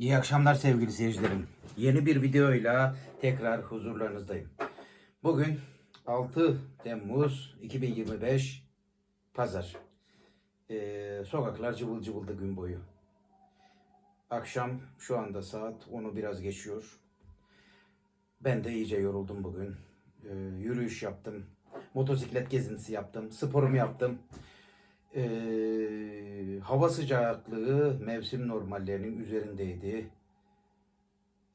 İyi akşamlar sevgili seyircilerim. Yeni bir videoyla tekrar huzurlarınızdayım. Bugün 6 Temmuz 2025 Pazar. Ee, sokaklar cıvıl cıvıldı gün boyu. Akşam şu anda saat 10'u biraz geçiyor. Ben de iyice yoruldum bugün. Ee, yürüyüş yaptım. Motosiklet gezintisi yaptım. Sporumu yaptım. Ee, hava sıcaklığı mevsim normallerinin üzerindeydi.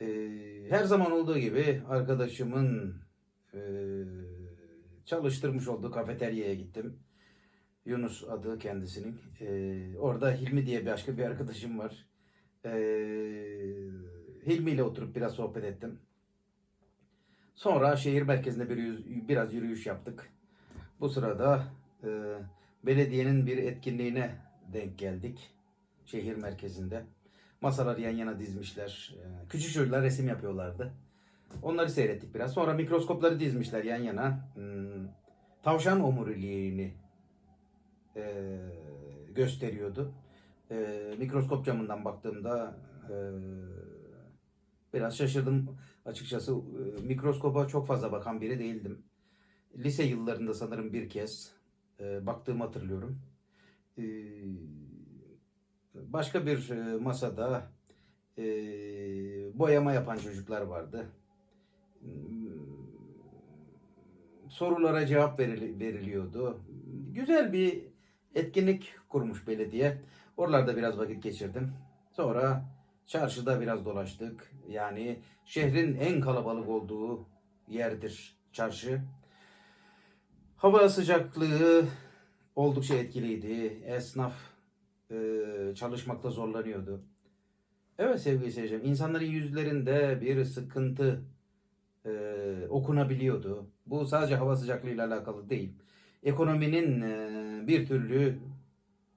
Ee, her zaman olduğu gibi arkadaşımın e, çalıştırmış olduğu kafeteryaya gittim. Yunus adı kendisinin. Ee, orada Hilmi diye başka bir arkadaşım var. Ee, Hilmi ile oturup biraz sohbet ettim. Sonra şehir merkezinde bir yüz- biraz yürüyüş yaptık. Bu sırada e, belediyenin bir etkinliğine denk geldik. Şehir merkezinde. Masalar yan yana dizmişler. E, Küçük çocuklar resim yapıyorlardı. Onları seyrettik biraz. Sonra mikroskopları dizmişler yan yana. Hmm, Tavşan omuriliğini e, gösteriyordu. E, mikroskop camından baktığımda e, biraz şaşırdım. Açıkçası mikroskopa çok fazla bakan biri değildim. Lise yıllarında sanırım bir kez e, baktığımı hatırlıyorum. E, başka bir e, masada boyama yapan çocuklar vardı. Hmm, Sorulara cevap verili- veriliyordu. Güzel bir etkinlik kurmuş belediye. Oralarda biraz vakit geçirdim. Sonra çarşıda biraz dolaştık. Yani şehrin en kalabalık olduğu yerdir çarşı. Hava sıcaklığı oldukça etkiliydi. Esnaf e, çalışmakta zorlanıyordu. Evet sevgili seyircilerim, insanların yüzlerinde bir sıkıntı e, okunabiliyordu. Bu sadece hava sıcaklığıyla alakalı değil. Ekonominin e, bir türlü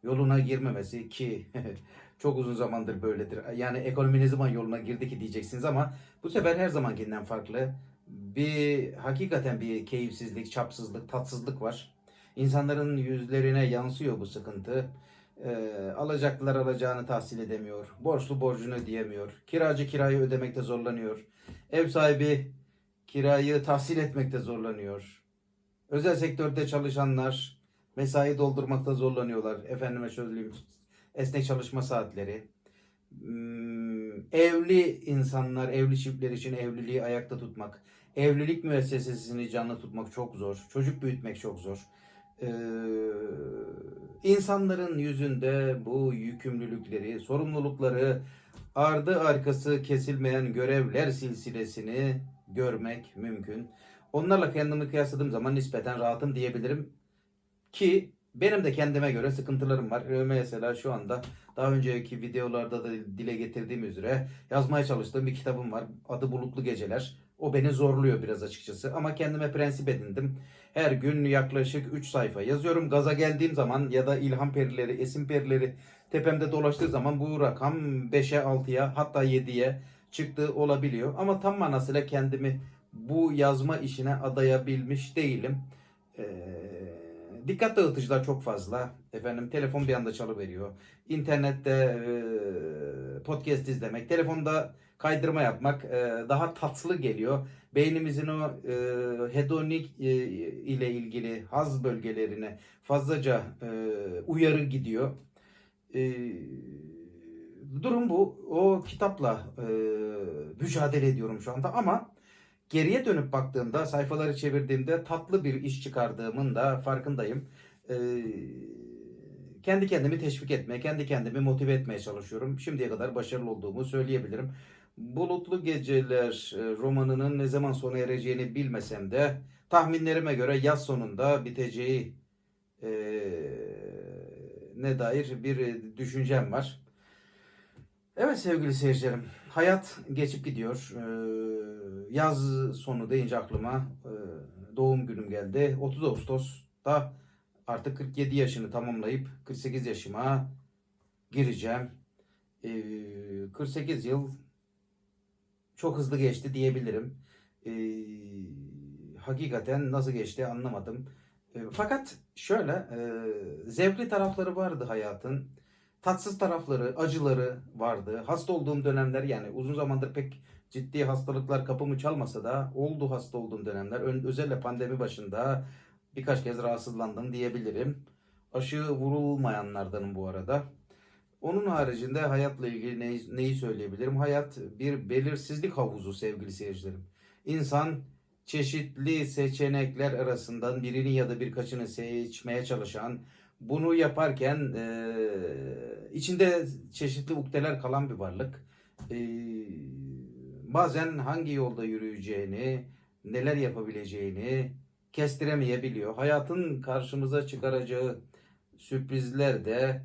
yoluna girmemesi ki çok uzun zamandır böyledir. Yani ekonomi ne zaman yoluna girdi ki diyeceksiniz ama bu sefer her zamankinden farklı. Bir hakikaten bir keyifsizlik, çapsızlık, tatsızlık var. İnsanların yüzlerine yansıyor bu sıkıntı. Ee, alacaklılar alacağını tahsil edemiyor. Borçlu borcunu ödeyemiyor. Kiracı kirayı ödemekte zorlanıyor. Ev sahibi kirayı tahsil etmekte zorlanıyor. Özel sektörde çalışanlar mesai doldurmakta zorlanıyorlar. Efendime söyleyeyim esnek çalışma saatleri. Hmm, Evli insanlar, evli çiftler için evliliği ayakta tutmak, evlilik müessesesini canlı tutmak çok zor. Çocuk büyütmek çok zor. Ee, insanların yüzünde bu yükümlülükleri, sorumlulukları, ardı arkası kesilmeyen görevler silsilesini görmek mümkün. Onlarla kendimi kıyasladığım zaman nispeten rahatım diyebilirim. Ki benim de kendime göre sıkıntılarım var. Ee, Mesela şu anda daha önceki videolarda da dile getirdiğim üzere yazmaya çalıştığım bir kitabım var. Adı Bulutlu Geceler. O beni zorluyor biraz açıkçası ama kendime prensip edindim. Her gün yaklaşık 3 sayfa yazıyorum. Gaza geldiğim zaman ya da ilham perileri, esim perileri tepemde dolaştığı zaman bu rakam 5'e 6'ya hatta 7'ye çıktığı olabiliyor. Ama tam manasıyla kendimi bu yazma işine adayabilmiş değilim. Ee, dikkat dağıtıcılar çok fazla. Efendim telefon bir anda çalıveriyor. İnternette e, podcast izlemek, telefonda kaydırma yapmak e, daha tatlı geliyor. Beynimizin o e, hedonik e, ile ilgili haz bölgelerine fazlaca e, uyarı gidiyor. E, durum bu. O kitapla e, mücadele ediyorum şu anda ama geriye dönüp baktığımda sayfaları çevirdiğimde tatlı bir iş çıkardığımın da farkındayım. E, kendi kendimi teşvik etmeye, kendi kendimi motive etmeye çalışıyorum. Şimdiye kadar başarılı olduğumu söyleyebilirim. Bulutlu Geceler e, romanının ne zaman sona ereceğini bilmesem de tahminlerime göre yaz sonunda biteceği e, ne dair bir e, düşüncem var. Evet sevgili seyircilerim, hayat geçip gidiyor. Ee, yaz sonu deyince aklıma e, doğum günüm geldi. 30 Ağustos'ta artık 47 yaşını tamamlayıp 48 yaşıma gireceğim. Ee, 48 yıl çok hızlı geçti diyebilirim. Ee, hakikaten nasıl geçti anlamadım. Ee, fakat şöyle e, zevkli tarafları vardı hayatın. tatsız tarafları, acıları vardı. Hasta olduğum dönemler yani uzun zamandır pek ciddi hastalıklar kapımı çalmasa da oldu hasta olduğum dönemler. Ön- Özellikle pandemi başında birkaç kez rahatsızlandım diyebilirim. Aşı vurulmayanlardanım bu arada. Onun haricinde hayatla ilgili neyi, neyi söyleyebilirim? Hayat bir belirsizlik havuzu sevgili seyircilerim. İnsan çeşitli seçenekler arasından birini ya da birkaçını seçmeye çalışan, bunu yaparken eee, içinde çeşitli ukdeler kalan bir varlık. Eee, bazen hangi yolda yürüyeceğini, neler yapabileceğini kestiremeyebiliyor. Hayatın karşımıza çıkaracağı sürprizler de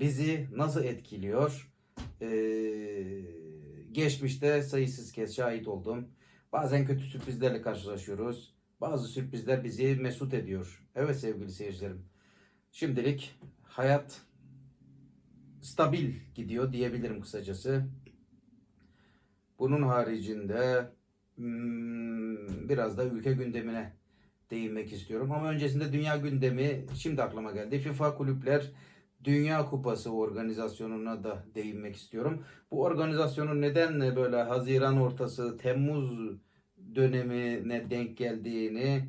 bizi nasıl etkiliyor? Ee, geçmişte sayısız kez şahit oldum. Bazen kötü sürprizlerle karşılaşıyoruz. Bazı sürprizler bizi mesut ediyor. Evet sevgili seyircilerim. Şimdilik hayat stabil gidiyor diyebilirim kısacası. Bunun haricinde hmm, biraz da ülke gündemine değinmek istiyorum. Ama öncesinde dünya gündemi şimdi aklıma geldi. FIFA kulüpler Dünya Kupası organizasyonuna da değinmek istiyorum. Bu organizasyonun neden böyle Haziran ortası Temmuz dönemine denk geldiğini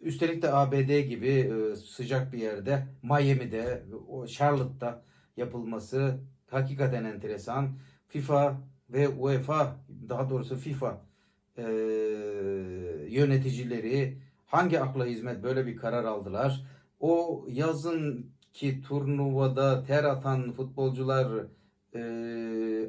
üstelik de ABD gibi e, sıcak bir yerde Miami'de Charlotte'da yapılması hakikaten enteresan. FIFA ve UEFA daha doğrusu FIFA e, yöneticileri hangi akla hizmet böyle bir karar aldılar? O yazın ki turnuvada ter atan futbolcular e,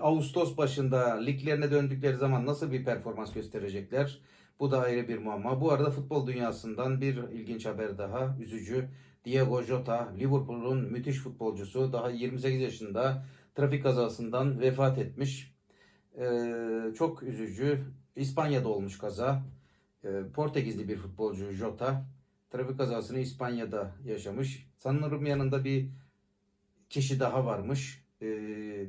Ağustos başında liglerine döndükleri zaman nasıl bir performans gösterecekler? Bu da ayrı bir muamma. Bu arada futbol dünyasından bir ilginç haber daha, üzücü. Diego Jota, Liverpool'un müthiş futbolcusu, daha 28 yaşında trafik kazasından vefat etmiş. Ee, çok üzücü. İspanya'da olmuş kaza. Ee, Portekizli bir futbolcu Jota. Trafik kazasını İspanya'da yaşamış. Sanırım yanında bir kişi daha varmış. Ee,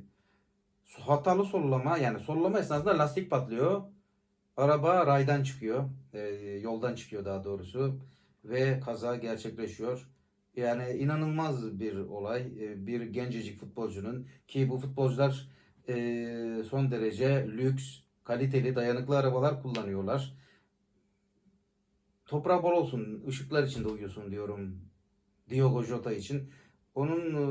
hatalı sollama yani sollama esnasında lastik patlıyor. Araba raydan çıkıyor. Ee, yoldan çıkıyor daha doğrusu. Ve kaza gerçekleşiyor. Yani inanılmaz bir olay. Ee, bir gencecik futbolcunun ki bu futbolcular e, son derece lüks, kaliteli, dayanıklı arabalar kullanıyorlar. Toprağı bol olsun, ışıklar içinde uyusun diyorum Diogo Jota için. Onun e,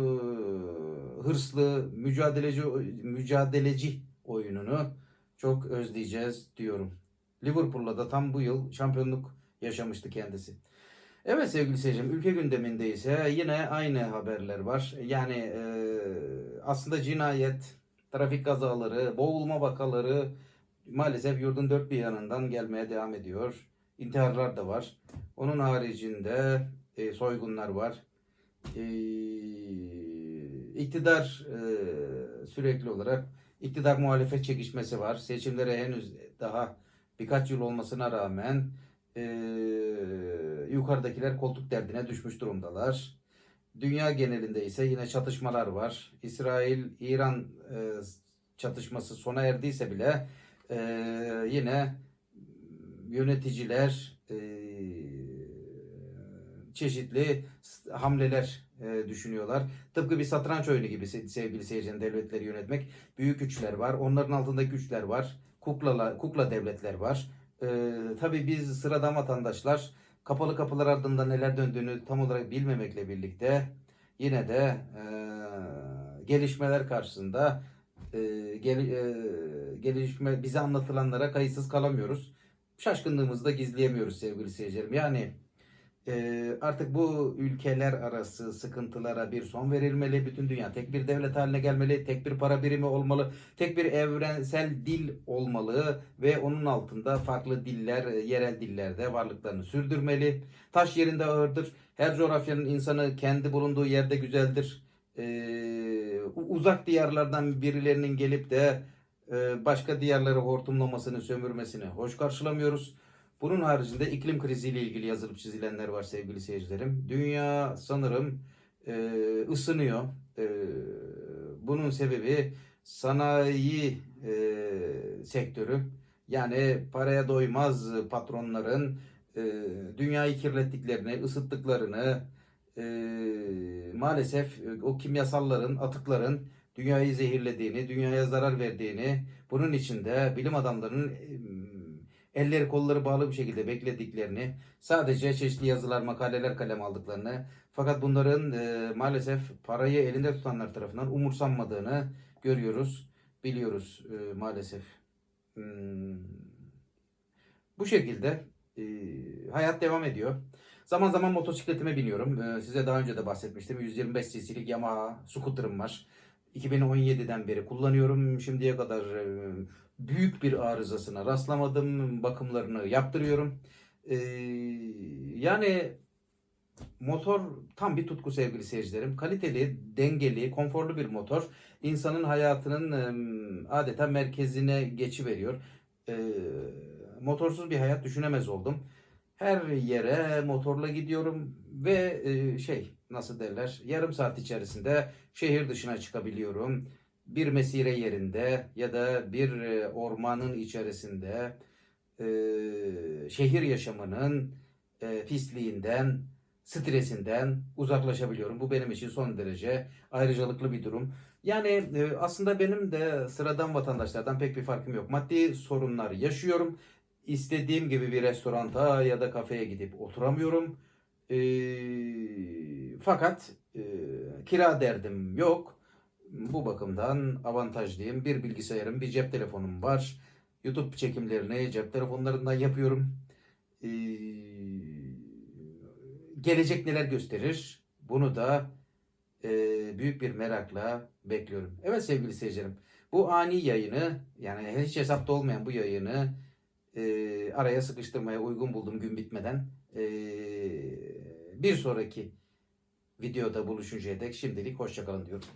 hırslı, mücadeleci mücadeleci oyununu çok özleyeceğiz diyorum. Liverpool'la da tam bu yıl şampiyonluk yaşamıştı kendisi. Evet sevgili seyircim, ülke gündeminde ise yine aynı haberler var. Yani e, aslında cinayet, trafik kazaları, boğulma vakaları maalesef yurdun dört bir yanından gelmeye devam ediyor. İntiharlar da var. Onun haricinde e, soygunlar var. E, iktidar e, sürekli olarak iktidar muhalefet çekişmesi var. Seçimlere henüz daha birkaç yıl olmasına rağmen e, yukarıdakiler koltuk derdine düşmüş durumdalar. Dünya genelinde ise yine çatışmalar var. İsrail-İran e, çatışması sona erdiyse bile e, yine yöneticiler e, çeşitli hamleler e, düşünüyorlar. Tıpkı bir satranç oyunu gibi se- sevgili seyircinin devletleri yönetmek. Büyük güçler var. Onların altında güçler var. Kuklala, kukla devletler var. E, tabii biz sıradan vatandaşlar kapalı kapılar ardında neler döndüğünü tam olarak bilmemekle birlikte yine de gelişmeler karşısında gel, gelişme bize anlatılanlara kayıtsız kalamıyoruz. Şaşkınlığımızı da gizleyemiyoruz sevgili seyircilerim. Yani e, artık bu ülkeler arası sıkıntılara bir son verilmeli. Bütün dünya tek bir devlet haline gelmeli. Tek bir para birimi olmalı. Tek bir evrensel dil olmalı. Ve onun altında farklı diller, e, yerel dillerde varlıklarını sürdürmeli. Taş yerinde ağırdır. Her coğrafyanın insanı kendi bulunduğu yerde güzeldir. E, uzak diyarlardan birilerinin gelip de başka diyarları hortumlamasını, sömürmesini hoş karşılamıyoruz. Bunun haricinde iklim kriziyle ilgili yazılıp çizilenler var sevgili seyircilerim. Dünya sanırım e, ısınıyor. E, bunun sebebi sanayi e, sektörü. Yani paraya doymaz patronların dünyayı kirlettiklerini, ısıttıklarını, maalesef o kimyasalların, atıkların dünyayı zehirlediğini, dünyaya zarar verdiğini, bunun için de bilim adamlarının elleri kolları bağlı bir şekilde beklediklerini, sadece çeşitli yazılar, makaleler kalem aldıklarını, fakat bunların e, maalesef parayı elinde tutanlar tarafından umursanmadığını görüyoruz, biliyoruz e, maalesef. Hmm. Bu şekilde e, hayat devam ediyor. Zaman zaman motosikletime biniyorum. E, size daha önce de bahsetmiştim. 125 cc'lik Yamaha scooter'ım var. 2017'den beri kullanıyorum. Şimdiye kadar e, büyük bir arızasına rastlamadım. Bakımlarını yaptırıyorum. E, yani motor tam bir tutku sevgili seyircilerim. Kaliteli, dengeli, konforlu bir motor. İnsanın hayatının e, adeta merkezine geçiveriyor. E, motorsuz bir hayat düşünemez oldum. Her yere motorla gidiyorum ve şey nasıl derler yarım saat içerisinde şehir dışına çıkabiliyorum. Bir mesire yerinde ya da bir e, ormanın içerisinde e, şehir yaşamının e, pisliğinden, stresinden uzaklaşabiliyorum. Bu benim için son derece ayrıcalıklı bir durum. Yani e, aslında benim de sıradan vatandaşlardan pek bir farkım yok. Maddi sorunlar yaşıyorum. İstediğim gibi bir restoranta ya da kafeye gidip oturamıyorum. E, fakat e, kira derdim yok. Bu bakımdan avantajlıyım. Bir bilgisayarım, bir cep telefonum var. YouTube çekimlerini cep telefonlarından yapıyorum. E, gelecek neler gösterir? Bunu da e, büyük bir merakla bekliyorum. Evet sevgili seyircilerim. Bu ani yayını yani hiç hesapta olmayan bu yayını e, araya sıkıştırmaya uygun buldum gün bitmeden. E, bir sonraki videoda buluşuncaya dek şimdilik hoşçakalın diyorum.